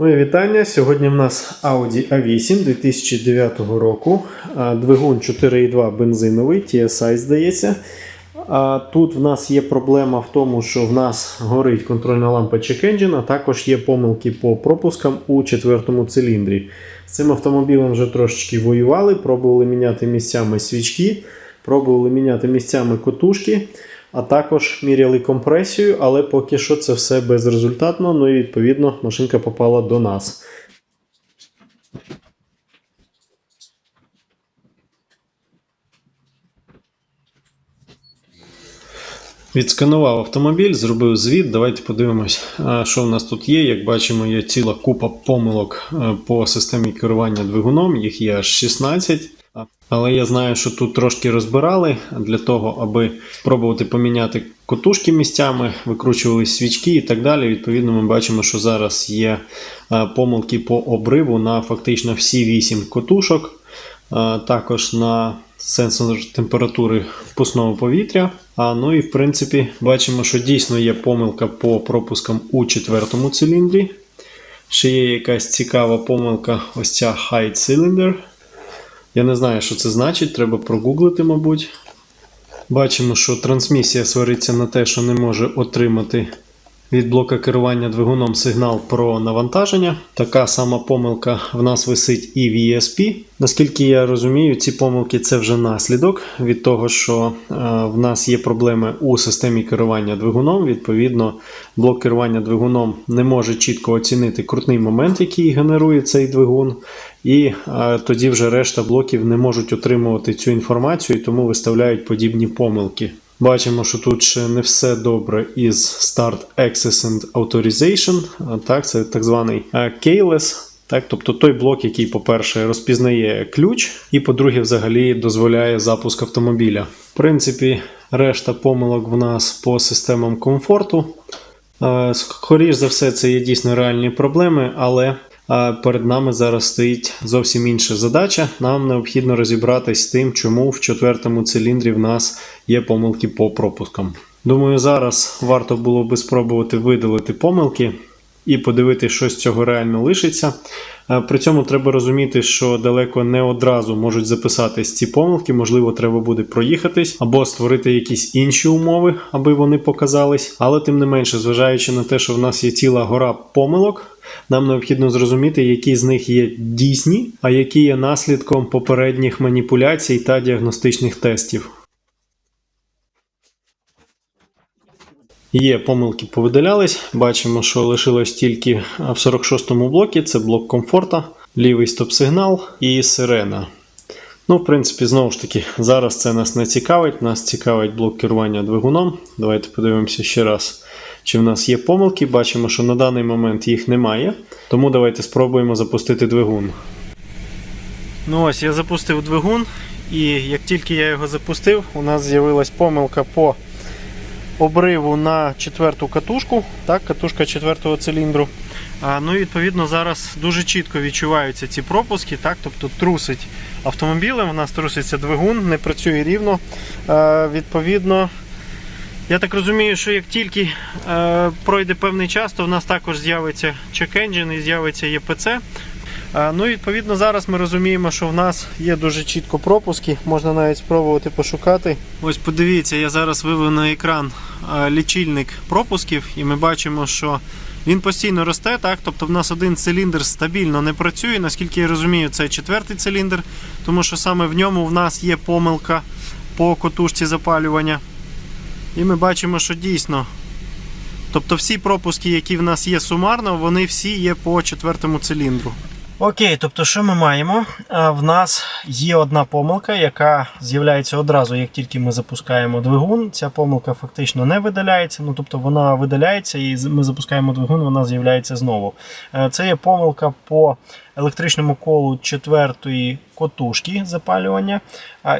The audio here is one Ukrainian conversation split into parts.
Моє вітання. Сьогодні в нас Audi A8 2009 року. Двигун 4,2 бензиновий, TSI здається. А тут в нас є проблема в тому, що в нас горить контрольна лампа Check Engine, а також є помилки по пропускам у четвертому циліндрі. З цим автомобілем вже трошечки воювали, пробували міняти місцями свічки, пробували міняти місцями котушки, а також міряли компресію, але поки що це все безрезультатно. Ну і відповідно машинка попала до нас. Відсканував автомобіль, зробив звіт. Давайте подивимось, що в нас тут є. Як бачимо, є ціла купа помилок е, по системі керування двигуном, їх є аж 16. Але я знаю, що тут трошки розбирали для того, аби спробувати поміняти котушки місцями, викручували свічки і так далі. Відповідно, ми бачимо, що зараз є е, помилки по обриву на фактично всі 8 котушок. Також на сенсор температури впускного повітря. А, ну і в принципі бачимо, що дійсно є помилка по пропускам у четвертому циліндрі. Ще є якась цікава помилка, ось ця High Cylinder. Я не знаю, що це значить, треба прогуглити, мабуть. Бачимо, що трансмісія свариться на те, що не може отримати від блока керування двигуном сигнал про навантаження. Така сама помилка в нас висить і в ESP. Наскільки я розумію, ці помилки це вже наслідок від того, що е, в нас є проблеми у системі керування двигуном. Відповідно, блок керування двигуном не може чітко оцінити крутний момент, який генерує цей двигун. І е, тоді вже решта блоків не можуть отримувати цю інформацію і тому виставляють подібні помилки. Бачимо, що тут ще не все добре із Start Access and Authorization. Так, це так званий keyless. Так, тобто той блок, який, по-перше, розпізнає ключ, і, по-друге, взагалі дозволяє запуск автомобіля. В принципі, решта помилок в нас по системам комфорту. Е, Скоріш за все, це є дійсно реальні проблеми, але перед нами зараз стоїть зовсім інша задача. Нам необхідно розібратись з тим, чому в четвертому циліндрі в нас є помилки по пропускам. Думаю, зараз варто було би спробувати видалити помилки і подивитися, що з цього реально лишиться. Е, При цьому треба розуміти, що далеко не одразу можуть записатись ці помилки, можливо, треба буде проїхатись або створити якісь інші умови, аби вони показались. Але тим не менше, зважаючи на те, що в нас є ціла гора помилок, нам необхідно зрозуміти, які з них є дійсні, а які є наслідком попередніх маніпуляцій та діагностичних тестів. Є помилки повидалялись. Бачимо, що лишилось тільки в 46-му блокі це блок комфорта, лівий стоп-сигнал і сирена. Ну, в принципі, знову ж таки, зараз це нас не цікавить. Нас цікавить блок керування двигуном. Давайте подивимося ще раз, чи в нас є помилки. Бачимо, що на даний момент їх немає. Тому давайте спробуємо запустити двигун. Ну ось я запустив двигун, і як тільки я його запустив, у нас з'явилась помилка по обриву на четверту катушку, так, катушка четвертого циліндру. Ну і відповідно зараз дуже чітко відчуваються ці пропуски, так, тобто трусить автомобілем, у нас труситься двигун, не працює рівно. Відповідно, я так розумію, що як тільки е, пройде певний час, то в нас також з'явиться check-engine і з'явиться ЄПЦ. Ну і відповідно зараз ми розуміємо, що в нас є дуже чітко пропуски, можна навіть спробувати пошукати. Ось подивіться, я зараз вивів на екран лічильник пропусків, і ми бачимо, що він постійно росте, так? Тобто в нас один циліндр стабільно не працює. Наскільки я розумію, це четвертий циліндр, тому що саме в ньому в нас є помилка по котушці запалювання. І ми бачимо, що дійсно. Тобто всі пропуски, які в нас є сумарно, вони всі є по четвертому циліндру. Окей, тобто, що ми маємо? В нас є одна помилка, яка з'являється одразу, як тільки ми запускаємо двигун. Ця помилка фактично не видаляється. Ну тобто вона видаляється, і ми запускаємо двигун, вона з'являється знову. Е, Це є помилка по електричному колу четвертої котушки запалювання.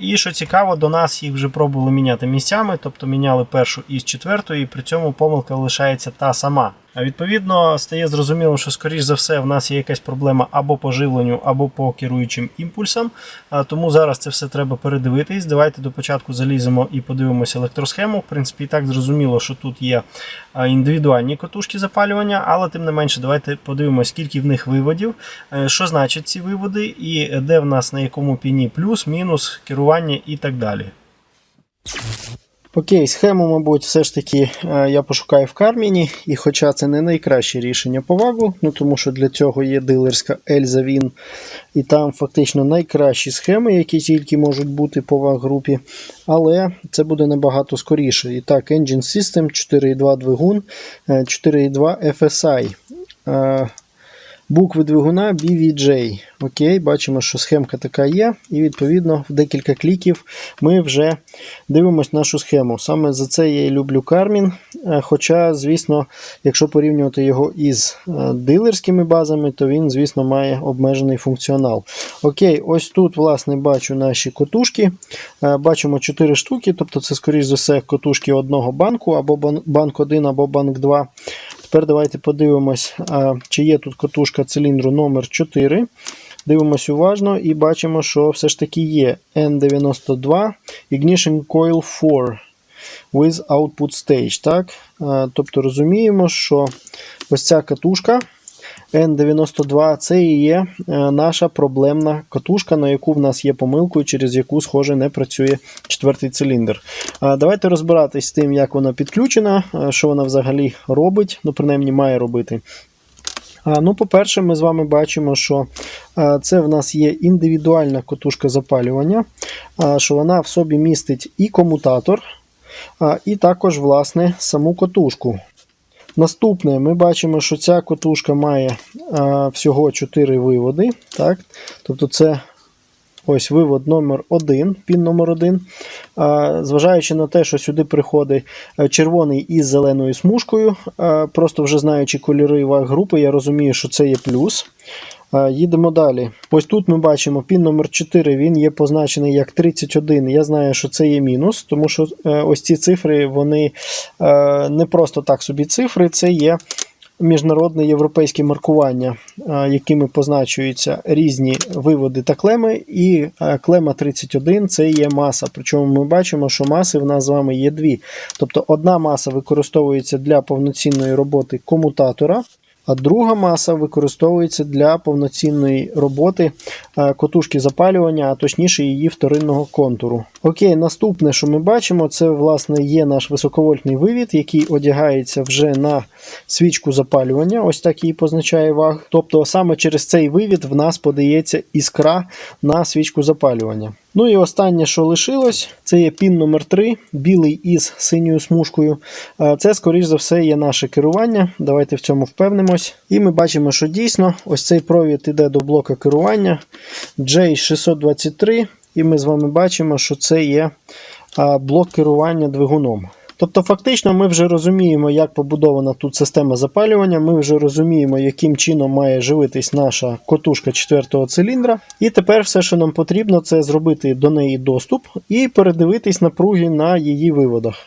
І що цікаво, до нас їх вже пробували міняти місцями, тобто міняли першу із четвертої, і при цьому помилка лишається та сама. А відповідно стає зрозуміло, що скоріш за все в нас є якась проблема або по живленню, або по керуючим імпульсам. Тому зараз це все треба передивитись. Давайте до початку заліземо і подивимося електросхему. В принципі, і так зрозуміло, що тут є індивідуальні котушки запалювання, але тим не менше, давайте подивимося, скільки в них виводів, е, що значать ці виводи, і де в нас на якому піні плюс, мінус, керування і так далі. Окей, схему, мабуть, все ж таки е, я пошукаю в Карміні, і хоча це не найкраще рішення по вагу, ну тому що для цього є дилерська Ельза Він, і там фактично найкращі схеми, які тільки можуть бути по ваг групі, але це буде набагато скоріше. І так, Engine System 4.2 двигун, е, 4.2 FSI. Букви двигуна BVJ. Окей, бачимо, що схемка така є, і відповідно в декілька кліків ми вже дивимося нашу схему. Саме за це я і люблю Karmin. Е, Хоча, звісно, якщо порівнювати його із е, дилерськими базами, то він, звісно, має обмежений функціонал. Окей, ось тут, власне, бачу наші котушки. Е, Бачимо 4 штуки, тобто це, скоріш за все, котушки одного банку, або банк 1, або банк 2. Тепер давайте подивимось, чи є тут катушка циліндру номер 4. Дивимось уважно і бачимо, що все ж таки є N92 Ignition Coil 4 with Output Stage. Так? Тобто розуміємо, що ось ця катушка N92 це і є е, наша проблемна катушка, на яку в нас є помилкою, через яку, схоже, не працює четвертий циліндр. Давайте розбиратись з тим, як вона підключена, е, що вона взагалі робить, ну, принаймні має робити. Ну, по-перше, ми з вами бачимо, що це в нас є індивідуальна котушка запалювання, що вона в собі містить і комутатор, і також, власне, саму котушку. Наступне, ми бачимо, що ця котушка має а, всього 4 виводи. Так? Тобто це ось вивод номер 1 пін номер 1 а, Зважаючи на те, що сюди приходить е, червоний із зеленою смужкою, а, просто вже знаючи кольори ваг групи, я розумію, що це є плюс. А, Їдемо далі. Ось тут ми бачимо пін номер 4 він є позначений як 31. Я знаю, що це є мінус, тому що е, ось ці цифри вони е, не просто так собі цифри, це є міжнародне європейське маркування, е, якими позначуються різні виводи та клеми. І е, клема 31 це є маса. Причому ми бачимо, що маси в нас з вами є дві. Тобто одна маса використовується для повноцінної роботи комутатора. А друга маса використовується для повноцінної роботи е, котушки запалювання, а точніше її вторинного контуру. Окей, наступне, що ми бачимо, це власне є наш високовольтний вивід, який одягається вже на свічку запалювання. Ось так її позначає ваг. Тобто саме через цей вивід в нас подається іскра на свічку запалювання. Ну і останнє, що лишилось, це є пін номер 3 білий із синьою смужкою. Е, Це, скоріш за все, є наше керування. Давайте в цьому впевнимось. І ми бачимо, що дійсно ось цей провід іде до блока керування J623. І ми з вами бачимо, що це є блок керування двигуном. Тобто, фактично, ми вже розуміємо, як побудована тут система запалювання. Ми вже розуміємо, яким чином має живитись наша котушка четвертого циліндра. І тепер все, що нам потрібно, це зробити до неї доступ і передивитись напруги на її виводах.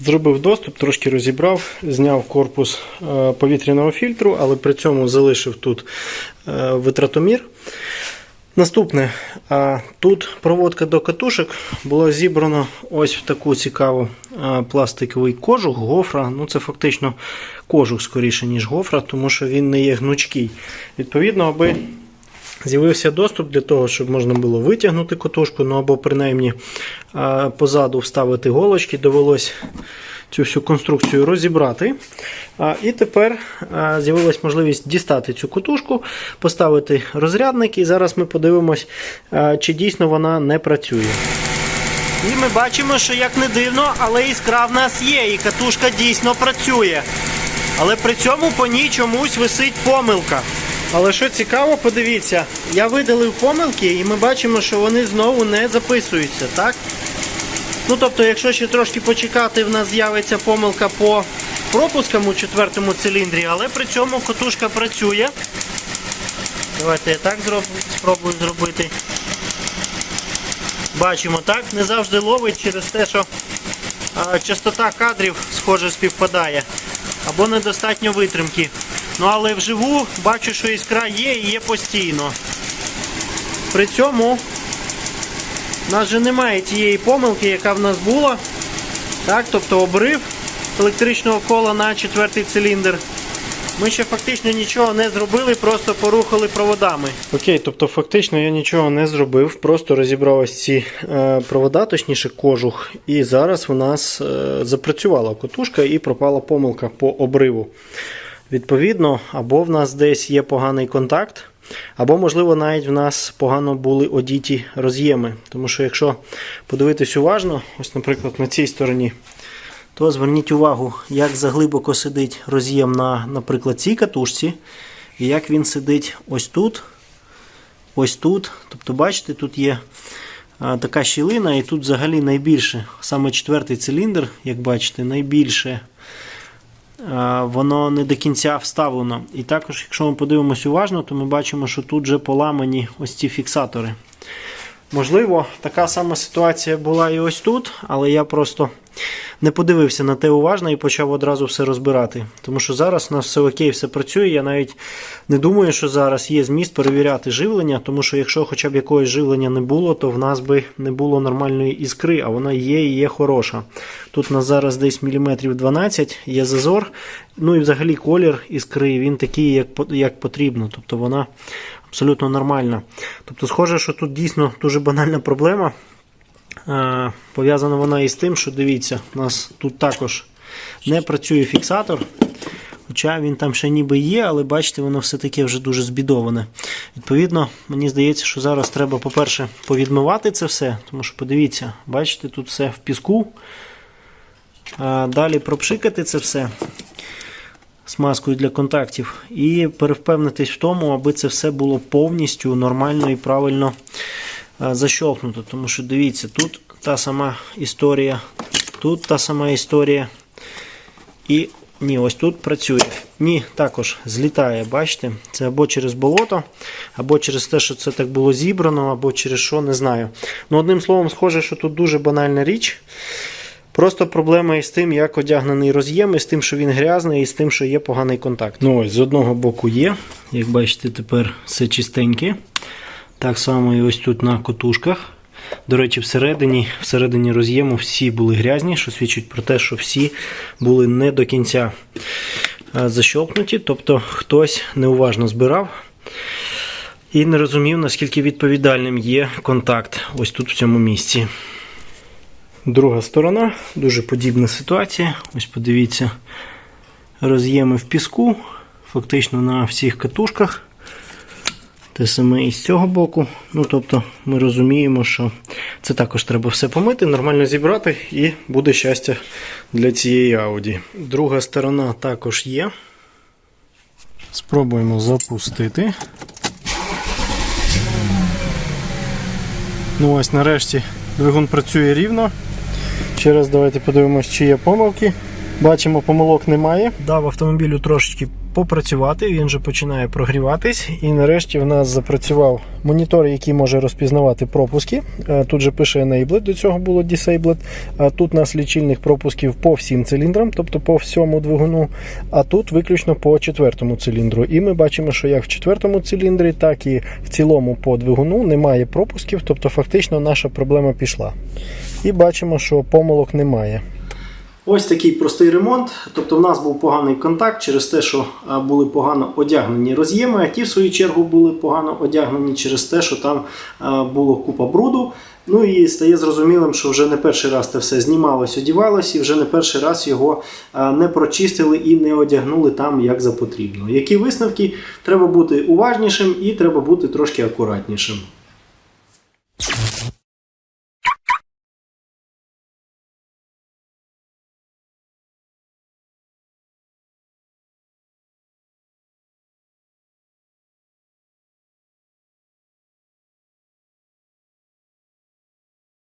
Зробив доступ, трошки розібрав, зняв корпус е, повітряного фільтру, але при цьому залишив тут е, витратомір. Наступне, тут проводка до катушок було зібрано ось в таку цікаву пластиковий кожух, гофра. Ну це фактично кожух скоріше, ніж гофра, тому що він не є гнучкий. Відповідно, аби з'явився доступ для того, щоб можна було витягнути катушку, ну або принаймні позаду вставити голочки, довелось цю всю конструкцію розібрати. І тепер з'явилась можливість дістати цю кутушку, поставити розрядник, і зараз ми подивимось, чи дійсно вона не працює. І ми бачимо, що як не дивно, але іскра в нас є, і катушка дійсно працює. Але при цьому по ній чомусь висить помилка. Але що цікаво, подивіться, я видалив помилки, і ми бачимо, що вони знову не записуються, так? Ну, тобто, якщо ще трошки почекати, в нас з'явиться помилка по пропускам у четвертому циліндрі, але при цьому котушка працює. Давайте я так зроблю, спробую зробити. Бачимо, так, не завжди ловить через те, що а, частота кадрів, схоже, співпадає, або недостатньо витримки. Ну але вживу бачу, що іскра є і є постійно. При цьому у нас же немає тієї помилки, яка в нас була. Так, тобто обрив електричного кола на четвертий циліндр. Ми ще фактично нічого не зробили, просто порухали проводами. Окей, тобто фактично я нічого не зробив, просто розібрав ось ці е, провода, точніше кожух, і зараз в нас е, запрацювала котушка і пропала помилка по обриву. Відповідно, або в нас десь є поганий контакт, або, можливо, навіть в нас погано були одіті роз'єми. Тому що, якщо подивитись уважно, ось, наприклад, на цій стороні, то зверніть увагу, як заглибоко сидить роз'єм на, наприклад, цій катушці, і як він сидить ось тут, ось тут. Тобто, бачите, тут є така щілина, і тут взагалі найбільше, саме четвертий циліндр, як бачите, найбільше воно не до кінця вставлено. І також, якщо ми подивимось уважно, то ми бачимо, що тут вже поламані ось ці фіксатори. Можливо, така сама ситуація була і ось тут, але я просто не подивився на те уважно і почав одразу все розбирати. Тому що зараз у нас все окей, все працює. Я навіть не думаю, що зараз є зміст перевіряти живлення, тому що якщо хоча б якогось живлення не було, то в нас би не було нормальної іскри, а вона є і є хороша. Тут у нас зараз десь міліметрів 12, є зазор. Ну і взагалі колір іскри, він такий, як, потрібно. Тобто вона абсолютно нормальна. Тобто, схоже, що тут дійсно дуже банальна проблема. Е, Пов'язана вона із тим, що дивіться, у нас тут також не працює фіксатор. Хоча він там ще ніби є, але бачите, воно все таке вже дуже збідоване. Відповідно, мені здається, що зараз треба, по-перше, повідмивати це все, тому що подивіться, бачите, тут все в піску. Далі пропшикати це все смазкою для контактів і перевпевнитись в тому, аби це все було повністю нормально і правильно е, защолкнуто. Тому що дивіться, тут та сама історія, тут та сама історія. І ні, ось тут працює. Ні, також злітає, бачите? Це або через болото, або через те, що це так було зібрано, або через що, не знаю. Ну, одним словом, схоже, що тут дуже банальна річ. Просто проблема із тим, як одягнений роз'єм, і з тим, що він грязний, і з тим, що є поганий контакт. Ну ось, з одного боку є. Як бачите, тепер все чистеньке. Так само і ось тут на котушках. До речі, всередині, всередині роз'єму всі були грязні, що свідчить про те, що всі були не до кінця е, защолкнуті, тобто хтось неуважно збирав і не розумів, наскільки відповідальним є контакт ось тут в цьому місці. Друга сторона, дуже подібна ситуація. Ось подивіться, роз'єми в піску, фактично на всіх катушках. Те саме і з цього боку. Ну, тобто, ми розуміємо, що це також треба все помити, нормально зібрати, і буде щастя для цієї Audi. Друга сторона також є. Спробуємо запустити. Ну ось нарешті двигун працює рівно. Ще раз давайте подивимось, чи є помилки. Бачимо, помилок немає. Дав автомобілю трошечки попрацювати, він вже починає прогріватись. І нарешті в нас запрацював монітор, який може розпізнавати пропуски. Е, Тут же пише Enabled, до цього було Disabled. Тут у нас лічильник пропусків по всім циліндрам, тобто по всьому двигуну. А тут виключно по четвертому циліндру. І ми бачимо, що як в четвертому циліндрі, так і в цілому по двигуну немає пропусків, тобто фактично наша проблема пішла. І бачимо, що помилок немає. Ось такий простий ремонт. Тобто, в нас був поганий контакт через те, що були погано одягнені роз'єми, а ті, в свою чергу, були погано одягнені через те, що там а, було купа бруду. Ну і стає зрозумілим, що вже не перший раз це все знімалось, одівалось, і вже не перший раз його не прочистили і не одягнули там як за потрібно. Які висновки? Треба бути уважнішим і треба бути трошки акуратнішим.